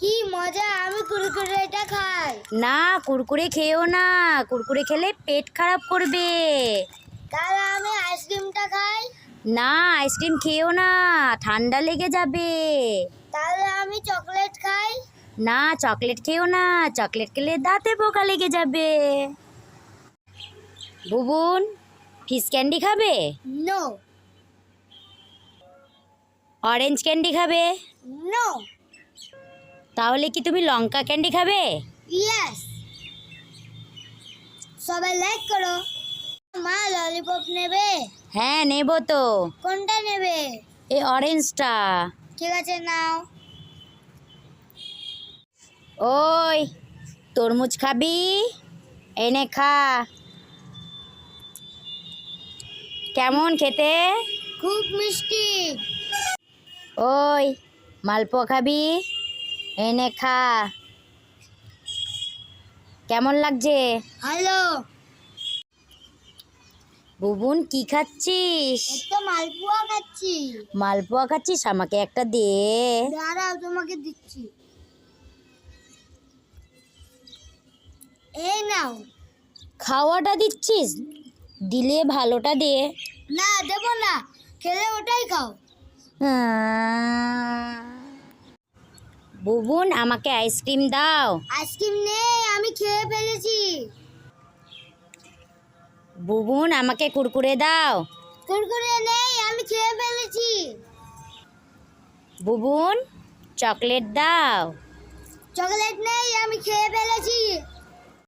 কি মজা আমি কুরকুরেটা খাই। না কুরকুরে খেয়েও না। কুরকুরে খেলে পেট খারাপ করবে। তাহলে আমি আইসক্রিমটা খাই? না আইসক্রিম খেয়েও না ঠান্ডা লেগে যাবে। তাহলে আমি চকলেট খাই? না চকলেট খেয়েও না চকলেট খেলে দাঁতে পোকা লেগে যাবে। বুবুন ফিস ক্যান্ডি খাবে? নো অরেঞ্জ ক্যান্ডি খাবে? নো তাহলে কি তুমি লঙ্কা ক্যান্ডি খাবে? ইয়েস সবাই লাইক করো। মা ললিপপ নেবে। হ্যাঁ নেব তো। কোনটা নেবে? এই অরেঞ্জটা ঠিক আছে নাও। ওই তরমুজ খাবি? এনে খা। কেমন খেতে? খুব মিষ্টি। ওই মালপোয়া খাবি? এনে খা। কেমন লাগছে? হ্যালো বুবুন কি খাচ্ছিস? একটা মালপোয়া খাচ্ছি। মালপোয়া খাচ্ছিস? আমাকে একটা দে। দাঁড়াও তোমাকে দিচ্ছি। এই নাও। খাওয়াটা দিচ্ছিস? দিলে ভালোটা দে। না দেবো না। খেলে ওটাই খাও। বুবুন আমাকে আইসক্রিম দাও। আইসক্রিম নেই আমি খেয়ে ফেলেছি। বুবুন আমাকে কুরকুরে দাও। কুরকুরে নেই আমি খেয়ে ফেলেছি। বুবুন চকলেট দাও। চকলেট নেই আমি খেয়ে ফেলেছি।